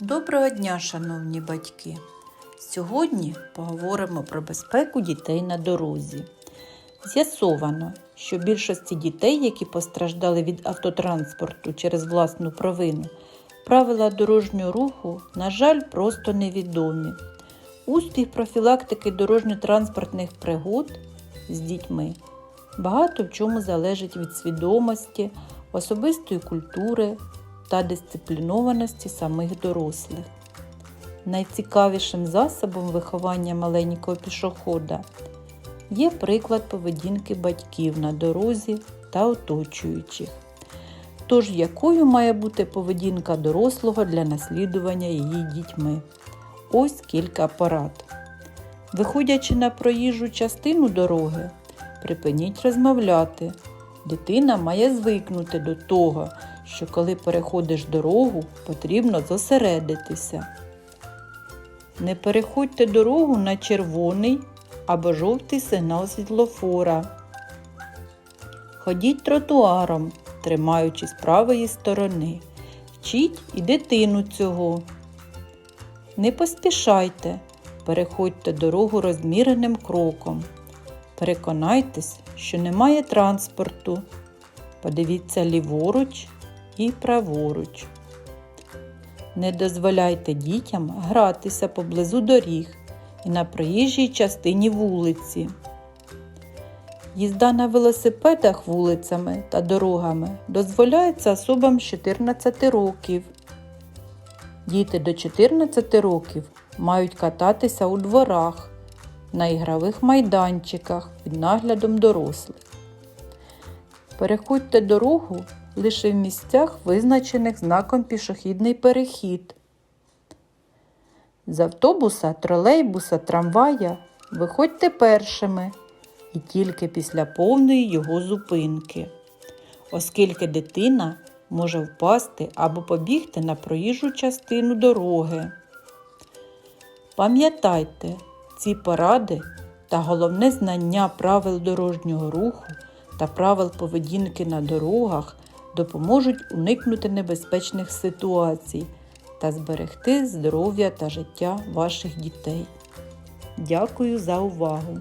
Доброго дня, шановні батьки! Сьогодні поговоримо про безпеку дітей на дорозі. З'ясовано, що більшості дітей, які постраждали від автотранспорту через власну провину, правила дорожнього руху, на жаль, просто невідомі. Успіх профілактики дорожньо-транспортних пригод з дітьми багато в чому залежить від свідомості, особистої культури та дисциплінованості самих дорослих. Найцікавішим засобом виховання маленького пішохода є приклад поведінки батьків на дорозі та оточуючих. Тож, якою має бути поведінка дорослого для наслідування її дітьми? Ось кілька порад. Виходячи на проїжджу частину дороги, припиніть розмовляти. Дитина має звикнути до того, що коли переходиш дорогу, потрібно зосередитися. Не переходьте дорогу на червоний або жовтий сигнал світлофора. Ходіть тротуаром, тримаючись правої сторони. Вчіть і дитину цього. Не поспішайте, переходьте дорогу розміреним кроком. Переконайтесь, що немає транспорту. Подивіться ліворуч і праворуч. Не дозволяйте дітям гратися поблизу доріг і на проїжджій частині вулиці. Їзда на велосипедах вулицями та дорогами дозволяється особам 14 років. Діти до 14 років мають кататися у дворах, на ігрових майданчиках під наглядом дорослих. Переходьте дорогу лише в місцях, визначених знаком пішохідний перехід. З автобуса, тролейбуса, трамвая виходьте першими і тільки після повної його зупинки, оскільки дитина може впасти або побігти на проїжджу частину дороги. Пам'ятайте, ці поради та головне знання правил дорожнього руху та правил поведінки на дорогах допоможуть уникнути небезпечних ситуацій та зберегти здоров'я та життя ваших дітей. Дякую за увагу!